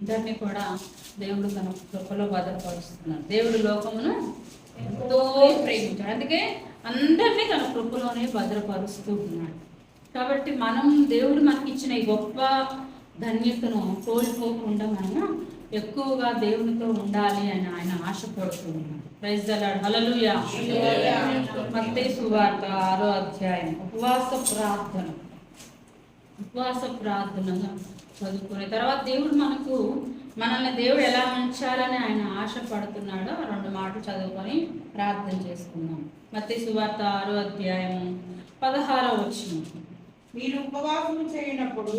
అందరినీ కూడా దేవుడు తన కృపలో భద్రపరుస్తున్నాడు. దేవుడు లోకమును ఎంతో ప్రేమించాడు. అందుకే అందరినీ తన కృపలోనే భద్రపరుస్తూ ఉన్నాడు. కాబట్టి మనం దేవుడు మనకి ఇచ్చిన ఈ గొప్ప ధన్యతను కోల్పోకుండా మనం ఎక్కువగా దేవునితో ఉండాలి అని ఆయన ఆశపడుతూ ఉన్నాడు. ప్రైజ్ దలాడు హలలుయా మత్తే సువార్త ఆరో అధ్యాయం. ఉపవాస ప్రార్థన. ఉపవాస ప్రార్థనగా చదువుకునే తర్వాత దేవుడు మనకు మనల్ని దేవుడు ఎలా ఉంచాలని ఆయన ఆశపడుతున్నాడో ఆ రెండు మాటలు చదువుకొని ప్రార్థన చేసుకుందాం. మత్తే సువార్త ఆరో అధ్యాయం పదహారో వచ్చిన మీరు ఉపవాసము చేయనప్పుడు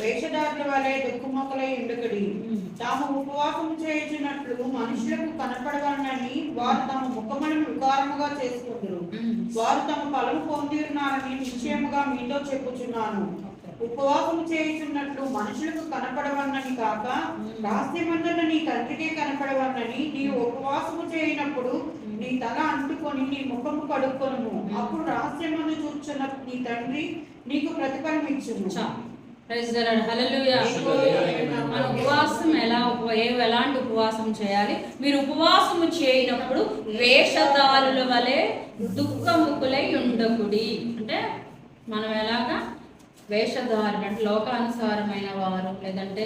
వేషధారుల వలె దుఃఖమొక్కలై ఉండకడి. తాము ఉపవాసము చేయుచున్నట్లు మనుషులకు కనపడవనని వారు తమ ముఖములను వికారముగా చేసుకుందరు. వారు తమ ఫలము పొంది ఉన్నారని నిశ్చయముగా మీతో చెప్పుచున్నాను. ఉపవాసము చేయుచున్నట్లు మనుషులకు కనపడవన్నని కాక రహస్యమందున నీ తండ్రికే కనపడవన్నని నీవు ఉపవాసము చేయనప్పుడు నీ తల అంటుకొని నీ ముఖము కడుక్కొనుము. అప్పుడు రహస్యమందు చూచున్న నీ తండ్రి నీకు ప్రతిఫలం ఇచ్చును. మన ఉపవాసం ఎలా ఏ ఎలాంటి ఉపవాసం చేయాలి? మీరు ఉపవాసము చేయనప్పుడు వేషధారుల వలె దుఃఖముకులై ఉండకుడి. అంటే మనం ఎలాగా వేషధారణ అంటే లోకానుసారమైన వారు లేదంటే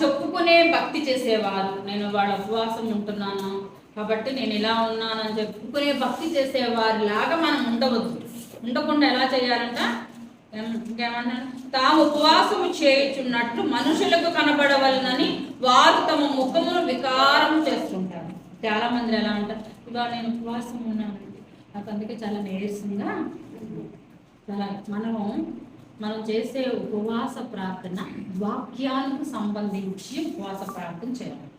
చెప్పుకునే భక్తి చేసేవారు. నేను వాళ్ళ ఉపవాసం ఉంటున్నాను కాబట్టి నేను ఇలా ఉన్నానని చెప్పుకునే భక్తి చేసేవారి లాగా మనం ఉండవద్దు. ఉండకుండా ఎలా చేయాలంట? ఇంకేమన్నా తాము ఉపవాసము చేయుచున్నట్లు మనుషులకు కనబడవలనని వారు తమ ముఖమును వికారం చేస్తుంటారు. చాలా మంది ఎలా అంటారు. ఇవాళ నేను ఉపవాసం ఉన్నాను నాకు అందుకే చాలా నీరసంగా మనము మనం చేసే ఉపవాస ప్రార్థన వాక్యాలకు సంబంధించి ఉపవాస ప్రార్థన చేయాలి.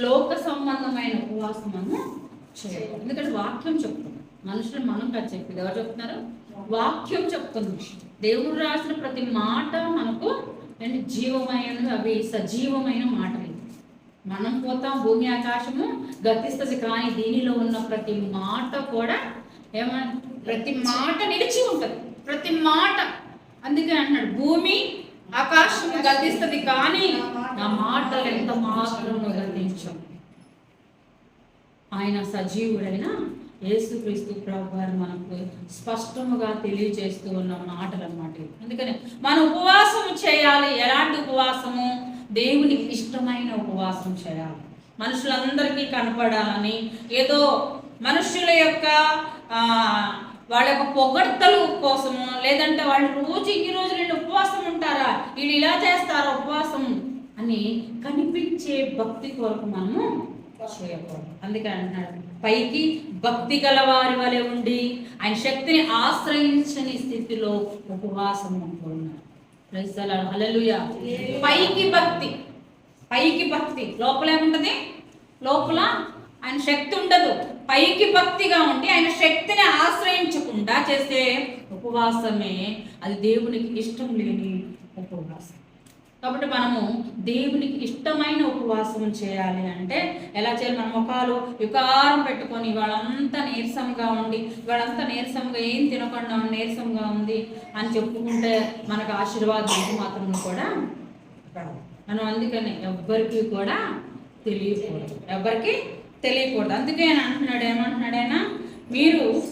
లోక సంబంధమైన ఉపవాసం మనం చేయాలి. ఎందుకంటే వాక్యం చెప్తుంది. మనుషులు మనం కాదు చెప్పింది. ఎవరు చెప్తున్నారు? వాక్యం చెప్తుంది. దేవుడు రాసిన ప్రతి మాట మనకు అంటే జీవమైన అవి సజీవమైన మాటలు. మనం పోతాం భూమి ఆకాశము గతిస్తుంది. కానీ దీనిలో ఉన్న ప్రతి మాట కూడా ఏమన్నా ప్రతి మాట నిలిచి ఉంటుంది. ప్రతి మాట. అందుకే అంటున్నాడు భూమి ఆకాశము గర్దిస్తుంది కానీ నా మాటలు ఎంత మాత్రం గతించం ఆయన సజీవుడైన యేసుక్రీస్తు ప్రభు మనకు స్పష్టముగా తెలియజేస్తూ ఉన్న మాటలు అన్నమాట అందుకని మన ఉపవాసం చేయాలి. ఎలాంటి ఉపవాసము? దేవునికి ఇష్టమైన ఉపవాసం చేయాలి. మనుషులందరికీ కనపడాలని ఏదో మనుషుల యొక్క వాళ్ళ యొక్క పొగడ్తలు కోసము లేదంటే వాళ్ళు రోజు ఈ రోజు నేను ఉపవాసం ఉంటారా? వీళ్ళు ఇలా చేస్తారా ఉపవాసం? అని కనిపించే భక్తి కొరకు మనము చేయకూడదు అందుకే అంటున్నాడు. పైకి భక్తి గల వారి వలె ఉండి ఆయన శక్తిని ఆశ్రయించని స్థితిలో ఉపవాసం ఉంటున్నాడు. అలలుయ పైకి భక్తి. పైకి భక్తి. లోపల ఏముంటది లోపల ఆయన శక్తి ఉండదు. పైకి భక్తిగా ఉండి ఆయన శక్తిని ఆశ్రయించకుండా చేసే ఉపవాసమే. అది దేవునికి ఇష్టం లేని ఉపవాసం. కాబట్టి మనము దేవునికి ఇష్టమైన ఉపవాసం చేయాలి అంటే ఎలా చేయాలి? మన ముఖాలు వికారం పెట్టుకొని వాళ్ళంతా నీరసంగా ఉండి వాళ్ళంతా నీరసంగా ఏం తినకుండా నీరసంగా ఉంది అని చెప్పుకుంటే మనకు ఆశీర్వాదం మాత్రం కూడా మనం అందుకని ఎవ్వరికి కూడా తెలియకూడదు. ఎవరికి తెలియకూడదు. అందుకే ఆయన అంటున్నాడు ఏమంటున్నాడు ఆయన? మీరు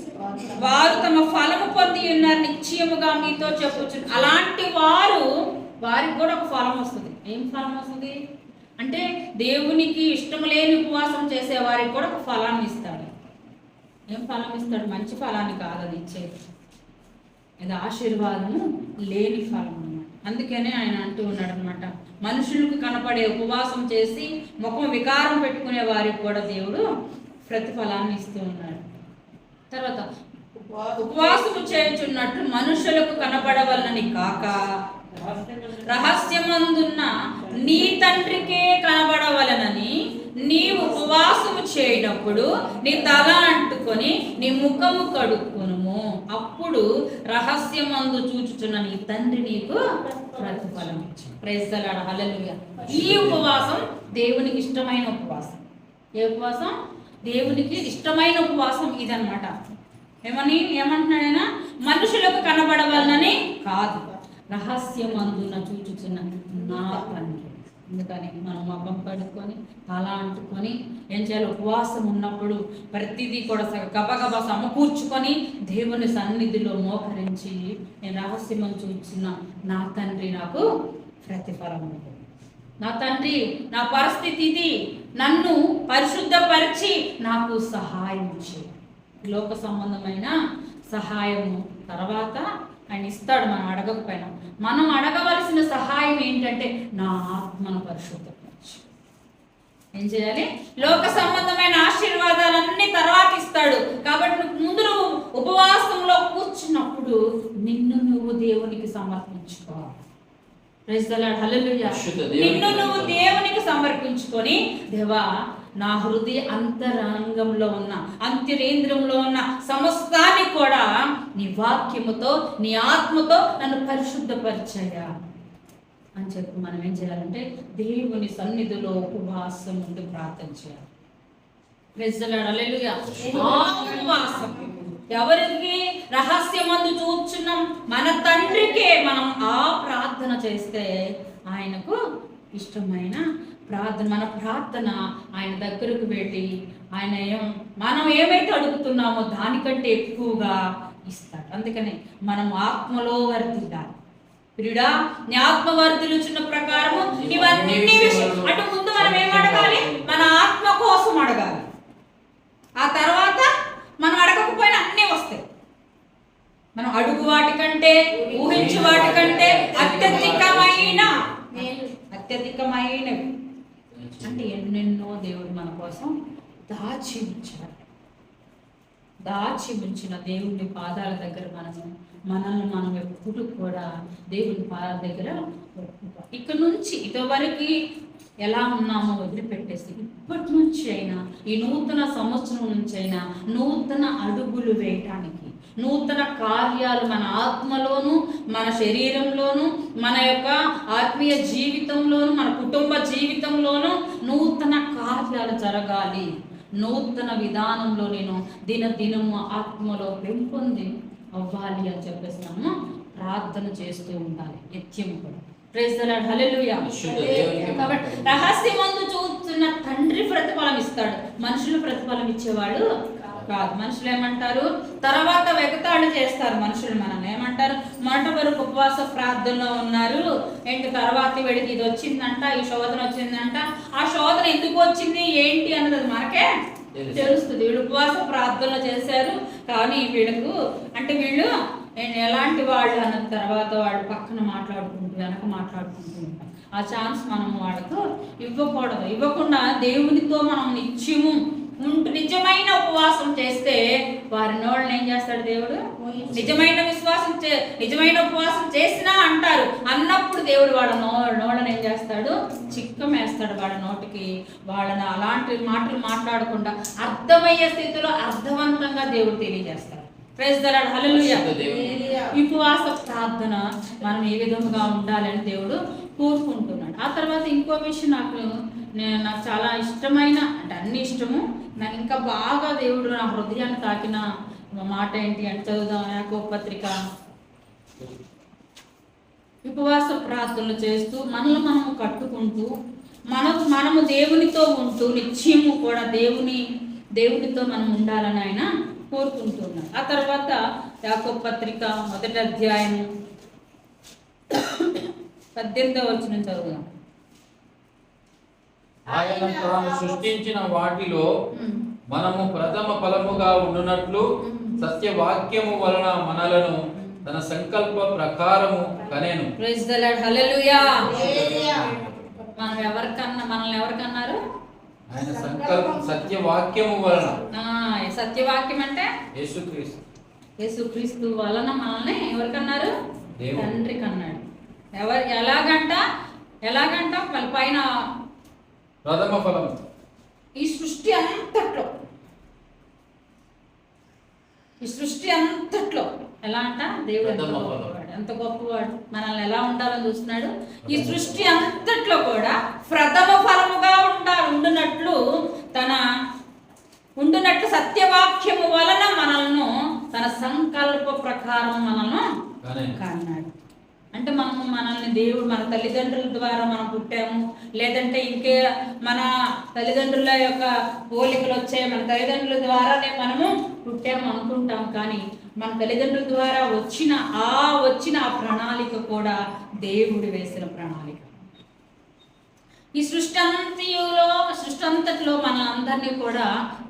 వారు తమ ఫలము పొంది ఉన్నారు నిశ్చయముగా మీతో చెప్పొచ్చు అలాంటి వారు వారికి కూడా ఒక ఫలం వస్తుంది. ఏం ఫలం వస్తుంది? అంటే దేవునికి ఇష్టం లేని ఉపవాసం చేసే వారికి కూడా ఒక ఫలాన్ని ఇస్తాడు. ఏం ఫలం ఇస్తాడు? మంచి ఫలాన్ని కాదు అది ఇచ్చేది. అది ఆశీర్వాదము లేని ఫలం అన్నమాట. అందుకనే ఆయన అంటూ ఉన్నాడు అనమాట మనుషులకు కనపడే ఉపవాసం చేసి ముఖం వికారం పెట్టుకునే వారికి కూడా దేవుడు ప్రతిఫలాన్ని ఇస్తూ ఉన్నాడు. తర్వాత ఉపవాసము చేయుచున్నట్లు మనుషులకు కనపడవలనని కాక రహస్యమందున్న నీ తండ్రికే కనబడవలనని నీ ఉపవాసము చేయనప్పుడు నీ తల అంటుకొని నీ ముఖము కడుక్కును. అప్పుడు రహస్యమందు చూచుచున్న నీ తండ్రి నీకు ప్రతిఫలం ఇచ్చు ప్రైస్తలాడ ఈ ఉపవాసం దేవునికి ఇష్టమైన ఉపవాసం. ఏ ఉపవాసం? దేవునికి ఇష్టమైన ఉపవాసం ఇదన్నమాట. ఏమని? ఏమంటున్నాడైనా మనుషులకు కనబడవలనని కాదు. రహస్యమందున చూచుచున్న నా తండ్రి. అందుకని మనం ముఖం పడుకొని అలా అంటుకొని ఏం చేయాలి ఉపవాసం ఉన్నప్పుడు ప్రతిదీ కూడా సగ గబగబ సమకూర్చుకొని దేవుని సన్నిధిలో మోకరించి నేను రహస్యమని చూచిన నా తండ్రి నాకు ప్రతిఫలం నా తండ్రి నా పరిస్థితి ఇది. నన్ను పరిశుద్ధపరిచి నాకు సహాయం చే లోక సంబంధమైన సహాయము తర్వాత ఆయన ఇస్తాడు మనం అడగకపోయినా. మనం అడగవలసిన సహాయం ఏంటంటే నా ఆత్మను పరిశుద్ధపరచు. ఏం చేయాలి? లోక సంబంధమైన ఆశీర్వాదాలన్నీ తర్వాత ఇస్తాడు కాబట్టి నువ్వు ముందు నువ్వు ఉపవాసంలో కూర్చున్నప్పుడు నిన్ను నువ్వు దేవునికి సమర్పించుకోవాలి. పరిశుద్ధ నిన్ను నువ్వు. దేవునికి సమర్పించుకొని దేవా నా హృదయ అంతరంగంలో ఉన్న అంత్యరేంద్రంలో ఉన్న సమస్తాన్ని కూడా నీ వాక్యముతో నీ ఆత్మతో నన్ను పరిశుద్ధపరిచయ్యా అని చెప్పి మనం ఏం చేయాలంటే దేవుని సన్నిధిలో ఉపవాసం ఉండి ప్రార్థన చేయాలి. ఉపవాసం. ఎవరికి రహస్యమందు చూచున్నాం? మన తండ్రికే మనం ఆ ప్రార్థన చేస్తే ఆయనకు ఇష్టమైన ప్రార్థన మన ప్రార్థన ఆయన దగ్గరకు వెళ్ళి ఆయన ఏం మనం ఏమైతే అడుగుతున్నామో దానికంటే ఎక్కువగా ఇస్తాడు. అందుకని మనం ఆత్మలో వర్తిల్లాలి ప్రియుడా నీ ఆత్మవర్ధులుచున్న ప్రకారము ఇవన్నీ విషయం అటు ముందు మనం ఏం అడగాలి? మన ఆత్మ కోసం అడగాలి. ఆ తర్వాత మనం అడగకపోయినా అన్నీ వస్తాయి. మనం అడుగు వాటికంటే ఊహించు వాటికంటే అత్యధికమైన అత్యధికమైనవి. అంటే ఎన్నెన్నో దేవుడు మన కోసం దాచి ఉంచాడు దాచి ఉంచిన దేవుని పాదాల దగ్గర మనము మనల్ని మనం ఎప్పుడు కూడా దేవుని పాదాల దగ్గర ఇక్కడ నుంచి ఇటువరకు ఎలా ఉన్నామో వదిలిపెట్టేసి ఇప్పటి నుంచి అయినా ఈ నూతన సంవత్సరం నుంచి అయినా నూతన అడుగులు వేయటానికి నూతన కార్యాలు మన ఆత్మలోను మన శరీరంలోను మన యొక్క ఆత్మీయ జీవితంలోను మన కుటుంబ జీవితంలోను నూతన కార్యాలు జరగాలి. నూతన విధానంలో నేను దినదినము ఆత్మలో పెంపొంది అవ్వాలి అని చెప్పేసి మనము ప్రార్థన చేస్తూ ఉండాలి. నిత్యం కూడా. కాబట్టి రహస్యమందు చూస్తున్న తండ్రి ప్రతిఫలం ఇస్తాడు. మనుషులు ప్రతిఫలం ఇచ్చేవాడు కాదు. మనుషులు ఏమంటారు? తర్వాత వెగతాళి చేస్తారు మనుషులు మనల్ని. ఏమంటారు? మొదట వరకు ఉపవాస ప్రార్థనలో ఉన్నారు. ఏంటి తర్వాత వీడికి ఇది వచ్చిందంట ఈ శోధన వచ్చిందంట. ఆ శోధన ఎందుకు వచ్చింది? ఏంటి అన్నది మనకే తెలుసు. తెలుస్తుంది. వీళ్ళు ఉపవాస ప్రార్థనలు చేశారు. కానీ వీళ్ళకు అంటే వీళ్ళు నేను ఎలాంటి వాళ్ళు అన్న తర్వాత వాళ్ళు పక్కన మాట్లాడుకుంటూ వెనక మాట్లాడుకుంటూ ఆ ఛాన్స్ మనం వాళ్ళకు ఇవ్వకూడదు. ఇవ్వకుండా దేవునితో మనం నిత్యము నిజమైన ఉపవాసం చేస్తే వారి నోళ్ళని ఏం చేస్తాడు దేవుడు? నిజమైన విశ్వాసం చే నిజమైన ఉపవాసం చేసినా అంటారు. అన్నప్పుడు దేవుడు వాళ్ళ నో నోళ్ళని ఏం చేస్తాడు? చిక్కమేస్తాడు వాళ్ళ నోటికి. వాళ్ళని అలాంటి మాటలు మాట్లాడకుండా అర్థమయ్యే స్థితిలో అర్థవంతంగా దేవుడు తెలియజేస్తాడు. ఉపవాస ప్రార్థన మనం ఏ విధముగా ఉండాలని దేవుడు కోరుకుంటున్నాడు. ఆ తర్వాత ఇంకో విషయం నాకు నాకు చాలా ఇష్టమైన అంటే అన్ని ఇష్టము. నాకు ఇంకా బాగా దేవుడు నా హృదయాన్ని తాకిన మాట ఏంటి అంటే చదువుదాం. యాకో పత్రిక. ఉపవాస ప్రార్థనలు చేస్తూ మనల్ని మనము కట్టుకుంటూ మనకు మనము దేవునితో ఉంటూ నిత్యము కూడా దేవుని దేవునితో మనం ఉండాలని ఆయన కోరుకుంటున్నాం ఆ తర్వాత యాకో పత్రిక మొదటి అధ్యాయం పద్దెనిమిదవ వచ్చిన చదువుదాం. ఆయన తాను సృష్టించిన వాటిలో. మనము ప్రథమ ఫలముగా ఉండునట్లు సత్యవాక్యము వలన మనలను తన సంకల్ప ప్రకారము కనేను. Praise the lord hallelujah hallelujah. మనం ఎవరికన్నా మనల్ని ఎవరికన్నారు? ఆయన సంకల్ప సత్యవాక్యము వలన. ఆ, సత్యవాక్యం అంటే? యేసుక్రీస్తు. యేసుక్రీస్తు వలన మనల్ని ఎవరికన్నారు? దేవుడు. తండ్రికి అన్నాడు ఎవరు ఎలాగంట? ఎలాగంట? వాళ్ళ పైన ప్రథమ ఫలము ఈ సృష్టి అంతట్లో. ఈ సృష్టి అంతట్లో. ఎలా అంట? దేవుడు ఎంత గొప్పవాడు ఎంత గొప్పవాడు. మనల్ని ఎలా ఉండాలని చూస్తున్నాడు? ఈ సృష్టి అంతట్లో కూడా ప్రథమ ఫలముగా ఉండాలి. ఉండునట్లు తన ఉండునట్లు సత్యవాక్యము వలన మనల్ని తన సంకల్ప ప్రకారం మనల్ని కనేను కన్నాడు. అంటే మనము మనల్ని దేవుడు మన తల్లిదండ్రుల ద్వారా మనం పుట్టాము. లేదంటే ఇంకే మన తల్లిదండ్రుల యొక్క పోలికలు వచ్చాయి. మన తల్లిదండ్రుల ద్వారానే మనము పుట్టాము అనుకుంటాం. కానీ మన తల్లిదండ్రుల ద్వారా వచ్చిన ఆ వచ్చిన ఆ ప్రణాళిక కూడా దేవుడు వేసిన ప్రణాళిక. ఈ సృష్టి అంతలో సృష్టి అంతటిలో మన అందరినీ కూడా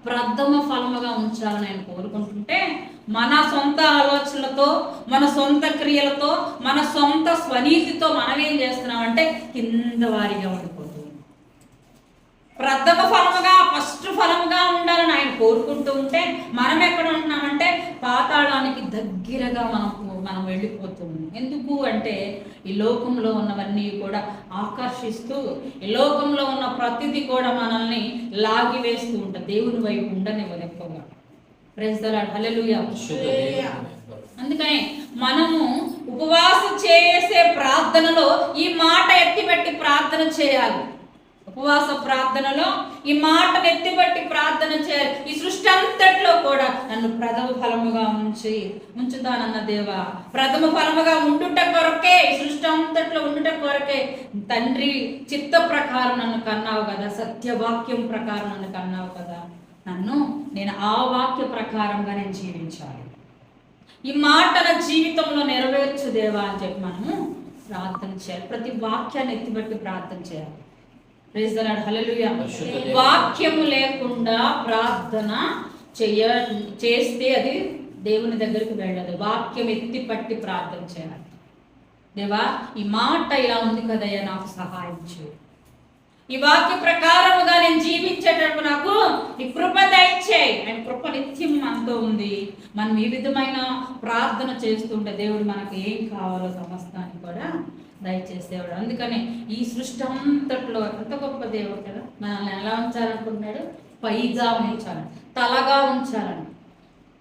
ప్రథమ ఫలముగా ఉంచాలని ఆయన కోరుకుంటుంటే మన సొంత ఆలోచనలతో మన సొంత క్రియలతో మన సొంత స్వనీతితో మనం ఏం చేస్తున్నామంటే కింద వారిగా ఉండిపోతుంది. ప్రథమ ఫలముగా ఫస్ట్ ఫలముగా ఉండాలని ఆయన కోరుకుంటూ ఉంటే మనం ఎక్కడ ఉంటున్నామంటే పాతాళానికి దగ్గరగా మనం మనం వెళ్ళిపోతుంది ఎందుకు అంటే ఈ లోకంలో ఉన్నవన్నీ కూడా ఆకర్షిస్తూ ఈ లోకంలో ఉన్న ప్రతిదీ కూడా మనల్ని లాగివేస్తూ ఉంటుంది దేవుని వైపు ఉండనివ్వదు ఎక్కువగా. పరిశుద్ధ దేవుని అందుకని మనము ఉపవాసం చేసే ప్రార్థనలో ఈ మాట ఎత్తిపెట్టి ప్రార్థన చేయాలి. ఉపవాస ప్రార్థనలో ఈ మాటను ఎత్తిపట్టి ప్రార్థన చేయాలి. ఈ సృష్టి అంతట్లో కూడా నన్ను ప్రథమ ఫలముగా ఉంచి ఉంచుతానన్న దేవా. ప్రథమ ఫలముగా ఉండుట కొరకే ఈ సృష్టి అంతట్లో ఉండుట కొరకే తండ్రి చిత్త ప్రకారం నన్ను కన్నావు కదా సత్యవాక్యం ప్రకారం నన్ను కన్నావు కదా. నన్ను నేను ఆ వాక్య ప్రకారంగా నేను జీవించాలి. ఈ మాట నా జీవితంలో నెరవేర్చు దేవా అని చెప్పి మనము ప్రార్థన చేయాలి. ప్రతి వాక్యాన్ని ఎత్తిబట్టి ప్రార్థన చేయాలి. వాక్యము లేకుండా ప్రార్థన చెయ్య చేస్తే అది దేవుని దగ్గరికి వెళ్ళదు. వాక్యం ఎత్తి పట్టి ప్రార్థన చేయాలి. దేవా ఈ మాట ఇలా ఉంది కదయ్యా నాకు సహాయం చేయి. ఈ వాక్య ప్రకారముగా నేను జీవించేటప్పుడు నాకు నీ కృప దయచేయి. ఆయన కృప నిత్యం మనతో ఉంది. మనం ఈ విధమైన ప్రార్థన చేస్తుంటే దేవుడు మనకు ఏం కావాలో సమస్తాన్ని కూడా దయచేసేవాడు. అందుకని ఈ సృష్టి అంతట్లో ఎంత గొప్ప దేవుడు కదా? మనల్ని ఎలా ఉంచాలనుకుంటున్నాడు? పైగా ఉంచాలని తలగా ఉంచాలని.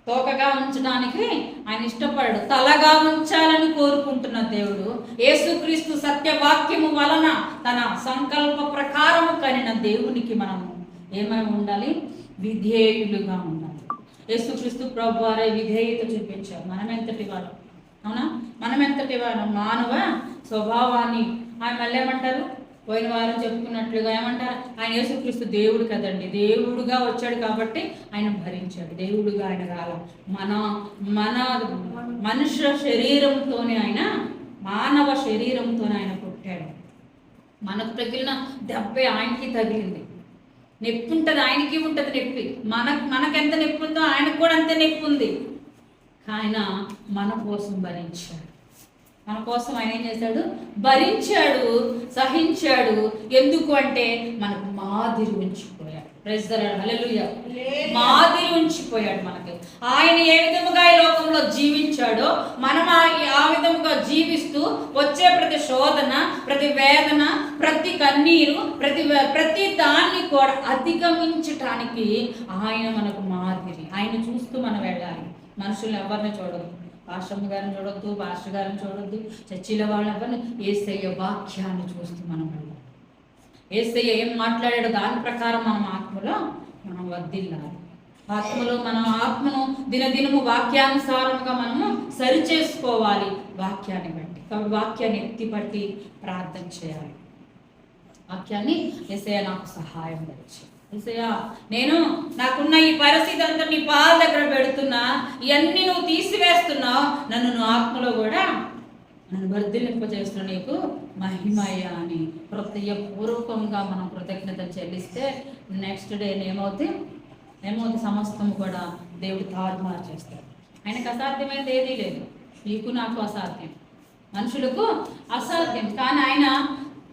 తోకగా ఉంచడానికి ఆయన ఇష్టపడడు. తలగా ఉంచాలని కోరుకుంటున్న దేవుడు యేసుక్రీస్తు సత్యవాక్యము వలన తన సంకల్ప ప్రకారము కలిగిన దేవునికి మనము ఏమై ఉండాలి? విధేయులుగా ఉండాలి. యేసుక్రీస్తు ప్రభు వారే విధేయత చూపించారు. మనం ఎంతటి వాళ్ళం అవునా? మనం ఎంతటి మానవ స్వభావాన్ని. ఆయన మళ్ళీ ఏమంటారు? పోయిన వారం చెప్పుకున్నట్లుగా ఏమంటారు? ఆయన యేసుక్రీస్తు దేవుడు కదండి. దేవుడుగా వచ్చాడు కాబట్టి ఆయన భరించాడు. దేవుడుగా ఆయన రాల. మన మన మనుష్య శరీరంతోనే ఆయన మానవ శరీరంతోనే ఆయన పుట్టాడు. మనకు తగిలిన దెబ్బే ఆయనకి తగిలింది. నొప్పి ఉంటుంది ఆయనకి ఉంటుంది నొప్పి. మన మనకెంత నొప్పి ఉందో ఆయనకు కూడా అంతే నొప్పి ఉంది. ఆయన మన కోసం భరించాడు. మన కోసం ఆయన ఏం చేశాడు? భరించాడు సహించాడు. ఎందుకు అంటే మనకు మాదిరి ఉంచిపోయాడు. హల్లెలూయా మాదిరి ఉంచిపోయాడు మనకి. ఆయన ఏ విధముగా ఈ లోకంలో జీవించాడో మనం ఆ- ఆ విధముగా జీవిస్తూ వచ్చే ప్రతి శోధన ప్రతి వేదన ప్రతి కన్నీరు ప్రతి ప్రతి దాన్ని కూడా అధిగమించటానికి ఆయన మనకు మాదిరి. ఆయన చూస్తూ మనం వెళ్ళాలి. మనుషులు ఎవరిని చూడదు పాశ్రమ గారిని చూడొద్దు పాస్టర్ గారిని చూడొద్దు చర్చిల వాళ్ళు ఎవరిని ఏసయ్య వాక్యాన్ని చూస్తూ మనం ఏసయ్య ఏం మాట్లాడాడో దాని ప్రకారం మనం ఆత్మలో మనం వర్దిల్లాలి ఆత్మలో మనం ఆత్మను దినదినము వాక్యానుసారంగా మనము సరి చేసుకోవాలి వాక్యాన్ని బట్టి. కాబట్టి వాక్యాన్ని ఎత్తిపట్టి ప్రార్థన చేయాలి. వాక్యాన్ని ఎసయ నాకు సహాయం వచ్చి నేను నాకున్న ఈ పరిస్థితి అంతా నీ పాల దగ్గర పెడుతున్నా ఇవన్నీ నువ్వు తీసివేస్తున్నావు నన్ను నువ్వు ఆత్మలో కూడా నన్ను వర్ధిల్లింపజేస్తున్న నీకు మహిమయ్య అని హృదయపూర్వకంగా మనం కృతజ్ఞత చెల్లిస్తే నెక్స్ట్ డే ఏమవుతుంది ఏమవుతుంది సమస్తం కూడా దేవుడు తారుమారు చేస్తాడు. ఆయనకు అసాధ్యమైనది ఏదీ లేదు. నీకు నాకు అసాధ్యం. మనుషులకు అసాధ్యం. కానీ ఆయన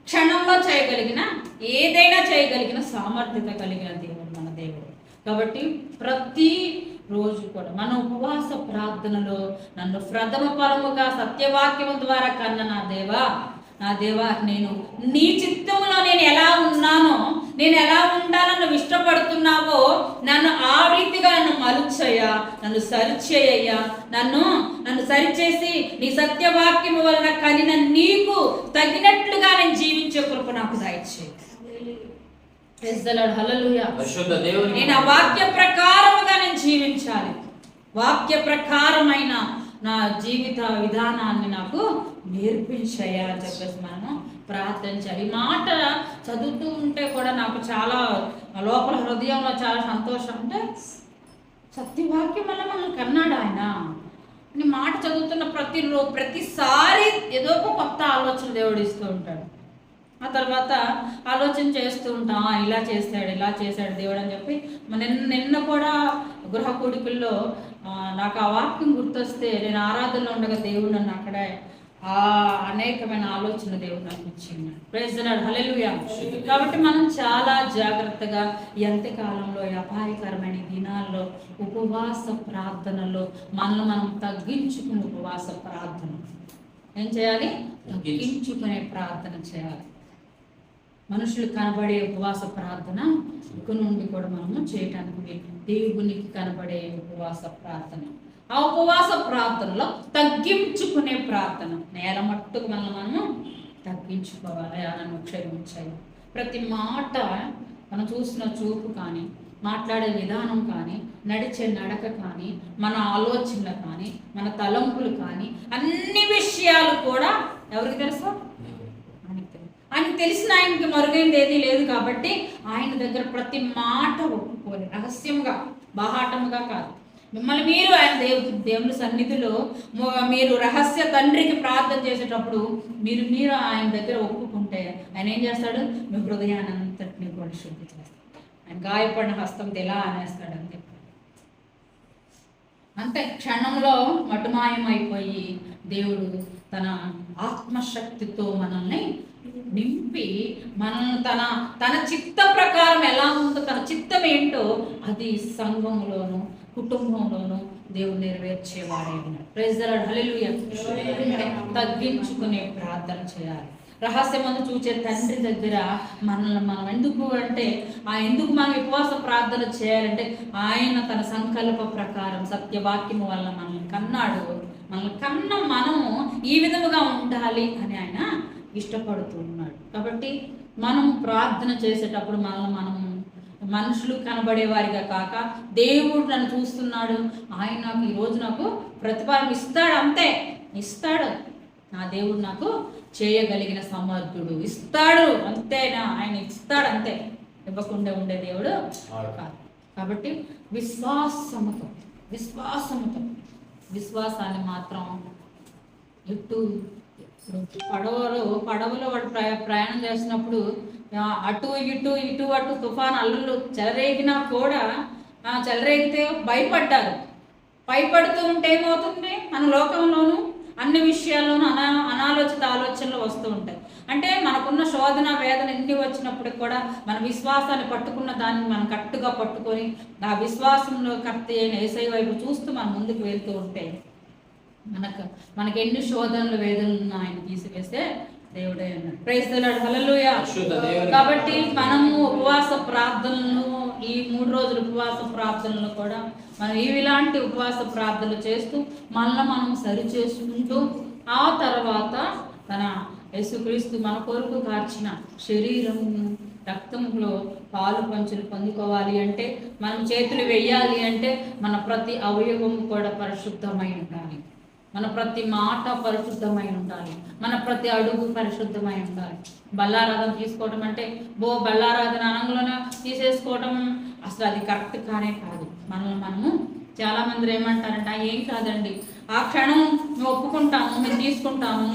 క్షణంలో చేయగలిగిన ఏదైనా చేయగలిగిన సామర్థ్యత కలిగిన దేవుడు మన దేవుడు. కాబట్టి ప్రతి రోజు కూడా మన ఉపవాస ప్రార్థనలో నన్ను ప్రథమ పరముగా సత్యవాక్యము ద్వారా కన్న నా దేవా నా దేవా నేను నీ చిత్తంలో నేను ఎలా ఉన్నానో నేను ఎలా ఉండాలని ఇష్టపడుతున్నావో నన్ను ఆ రీతిగా నన్ను మలుచయ్యా నన్ను సరిచేయ్యా నన్ను నన్ను సరిచేసి నీ సత్యవాక్యము వలన కలిగిన నీకు తగినట్లుగా నేను జీవించే కృప నాకు దయచేయి. నేను ఆ వాక్య ప్రకారముగా నేను జీవించాలి. వాక్య ప్రకారమైన నా జీవిత విధానాన్ని నాకు నేర్పించయ్యా అని చెప్పేసి మనము ప్రార్థించాలి. ఈ మాట చదువుతూ ఉంటే కూడా నాకు చాలా లోపల హృదయంలో చాలా సంతోషం అంటే సత్యవాక్యం వల్ల మనల్ని కన్నాడు ఆయన. నీ మాట చదువుతున్న ప్రతి ప్రతిసారి ఏదో ఒక కొత్త ఆలోచన దేవుడు ఇస్తూ ఉంటాడు. ఆ తర్వాత ఆలోచన చేస్తూ ఉంటాం "ఆ, ఇలా చేశాడు ఇలా చేశాడు దేవుడు అని చెప్పి. నిన్న నిన్న కూడా గృహ కూడికల్లో నాకు ఆ వాక్యం గుర్తొస్తే నేను ఆరాధనలో ఉండగా దేవుడు నన్ను అక్కడే ఆ అనేకమైన ఆలోచన దేవుడు నాకు ఇచ్చింది ప్రేస్తున్నాడు హల్లెలూయా కాబట్టి మనం చాలా జాగ్రత్తగా ఈ అపాయకరమైన దినాల్లో ఉపవాస ప్రార్థనలో మనల్ని మనం తగ్గించుకుని ఉపవాస ప్రార్థన. ఏం చేయాలి? తగ్గించుకునే ప్రార్థన చేయాలి. మనుషులు కనబడే ఉపవాస ప్రార్థన ఇక నుండి కూడా మనము చేయటానికి దేవునికి కనబడే ఉపవాస ప్రార్థన. ఆ ఉపవాస ప్రార్థనలో తగ్గించుకునే ప్రార్థన. నేల మట్టుకు మనం మనము తగ్గించుకోవాలి నన్ను క్షమించాలి ప్రతి మాట మనం చూసిన చూపు కానీ మాట్లాడే విధానం కానీ నడిచే నడక కానీ మన ఆలోచనలు కానీ మన తలంపులు కానీ అన్ని విషయాలు కూడా ఎవరికి తెలుసా? ఆయన తెలిసిన ఆయనకి మరుగైంది ఏదీ లేదు కాబట్టి ఆయన దగ్గర ప్రతి మాట ఒప్పుకోవాలి రహస్యంగా బాహాటంగా కాదు. మిమ్మల్ని మీరు ఆయన దేవు దేవుని సన్నిధిలో మీరు రహస్య తండ్రికి ప్రార్థన చేసేటప్పుడు మీరు మీరు ఆయన దగ్గర ఒప్పుకుంటే ఆయన ఏం చేస్తాడు? మీ హృదయాన్ని అంతటిని కూడా శుద్ధి చేస్తాడు. ఆయన గాయపడిన హస్తం ఎలా అనేస్తాడు అంతే అంతే క్షణంలో మటుమాయం అయిపోయి దేవుడు తన ఆత్మశక్తితో మనల్ని నింపి మనల్ని తన తన చిత్త ప్రకారం ఎలా ఉందో తన చిత్తం ఏంటో అది సంఘంలోను కుటుంబంలోను దేవుడు నెరవేర్చేవాడే ఉన్నాడు ప్రైజ్ తగ్గించుకునే ప్రార్థన చేయాలి. రహస్యమందు చూచే తండ్రి దగ్గర మనల్ని మనం ఎందుకు అంటే ఆ ఎందుకు మనం ఉపవాస ప్రార్థన చేయాలంటే ఆయన తన సంకల్ప ప్రకారం సత్యవాక్యం వల్ల మనల్ని కన్నాడు. మనల్ని కన్న మనము ఈ విధముగా ఉండాలి అని ఆయన ఇష్టపడుతూ ఉన్నాడు కాబట్టి మనం ప్రార్థన చేసేటప్పుడు మనల్ని మనం మనుషులు కనబడే వారిగా కాక దేవుడు నన్ను చూస్తున్నాడు. ఆయన నాకు ఈరోజు నాకు ప్రతిఫలం ఇస్తాడు అంతే. ఇస్తాడు. నా దేవుడు నాకు చేయగలిగిన సమర్థుడు ఇస్తాడు. అంతేనా? ఆయన ఇస్తాడు అంతే. ఇవ్వకుండా ఉండే దేవుడు కాదు. కాబట్టి విశ్వాసముతో విశ్వాసముతో విశ్వాసాన్ని మాత్రం ఇటు పడవలో పడవలో వాడు ప్రయా ప్రయాణం చేసినప్పుడు అటు ఇటు ఇటు అటు తుఫాన్ అల్లులు చెలరేగినా కూడా చెలరేగితే భయపడ్డారు. భయపడుతూ ఉంటే ఏమవుతుంది? మన లోకంలోనూ అన్ని విషయాల్లోనూ అనా అనాలోచిత ఆలోచనలు వస్తూ ఉంటాయి. మనకున్న శోధన వేదన ఎన్ని వచ్చినప్పటికి కూడా మన విశ్వాసాన్ని పట్టుకున్న దాన్ని మనం కట్టుగా పట్టుకొని ఆ విశ్వాసంలో కర్త అయిన ఏసై వైపు చూస్తూ మనం ముందుకు వెళ్తూ ఉంటే మనకు మనకి ఎన్ని శోధనలు వేదనలు ఉన్నా ఆయన తీసివేస్తే దేవుడే అన్నాడు. ప్రైజ్ దేవునికి కాబట్టి మనము ఉపవాస ప్రార్థనలు ఈ మూడు రోజుల ఉపవాస ప్రార్థనలు కూడా మనం ఇలాంటి ఉపవాస ప్రార్థనలు చేస్తూ మళ్ళీ మనం సరి చేసుకుంటూ ఆ తర్వాత తన యేసుక్రీస్తు మన కొరకు కార్చిన శరీరము రక్తంలో పాలు పంచులు పొందుకోవాలి అంటే మనం చేతులు వేయాలి అంటే మన ప్రతి అవయవం కూడా పరిశుద్ధమై ఉండాలి మన ప్రతి మాట పరిశుద్ధమై ఉండాలి మన ప్రతి అడుగు పరిశుద్ధమై ఉండాలి బల్లారాధన తీసుకోవడం అంటే బో బల్లారాధన అనంలోనే తీసేసుకోవడం అసలు అది కరెక్ట్ కానే కాదు. మనల్ని మనము చాలా మంది ఏమంటారంట ఏం కాదండి. ఆ క్షణం ఒప్పుకుంటాము మేము తీసుకుంటాము.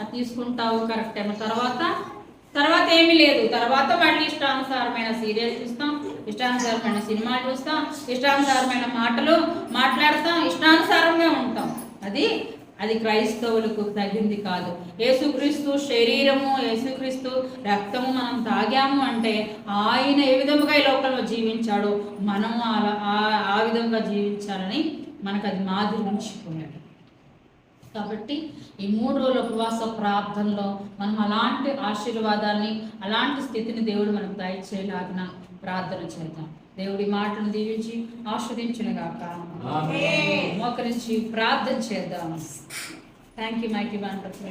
అది తీసుకుంటావు కరెక్ట్ ఏమో. తర్వాత తర్వాత ఏమీ లేదు. తర్వాత మళ్ళీ ఇష్టానుసారమైన సీరియల్స్ చూస్తాం ఇష్టానుసారమైన సినిమాలు చూస్తాం ఇష్టానుసారమైన మాటలు మాట్లాడతాం ఇష్టానుసారంగా ఉంటాం. అది అది క్రైస్తవులకు తగింది కాదు. యేసుక్రీస్తు శరీరము యేసుక్రీస్తు రక్తము మనం తాగాము అంటే ఆయన ఏ విధముగా ఈ లోకంలో జీవించాడో మనము అలా ఆ- ఆ విధంగా జీవించాలని మనకు అది మాదిరి కాబట్టి ఈ మూడు రోజుల ఉపవాస ప్రార్థనలో మనం అలాంటి ఆశీర్వాదాన్ని అలాంటి స్థితిని దేవుడు మనకు దయచేయలాగిన ప్రార్థన చేద్దాం. దేవుడి మాటను దీవించి ఆస్వాదించునుగాక ఆమేన్. మోకరించి ప్రార్థన చేద్దాం. Thank you mighty wonderful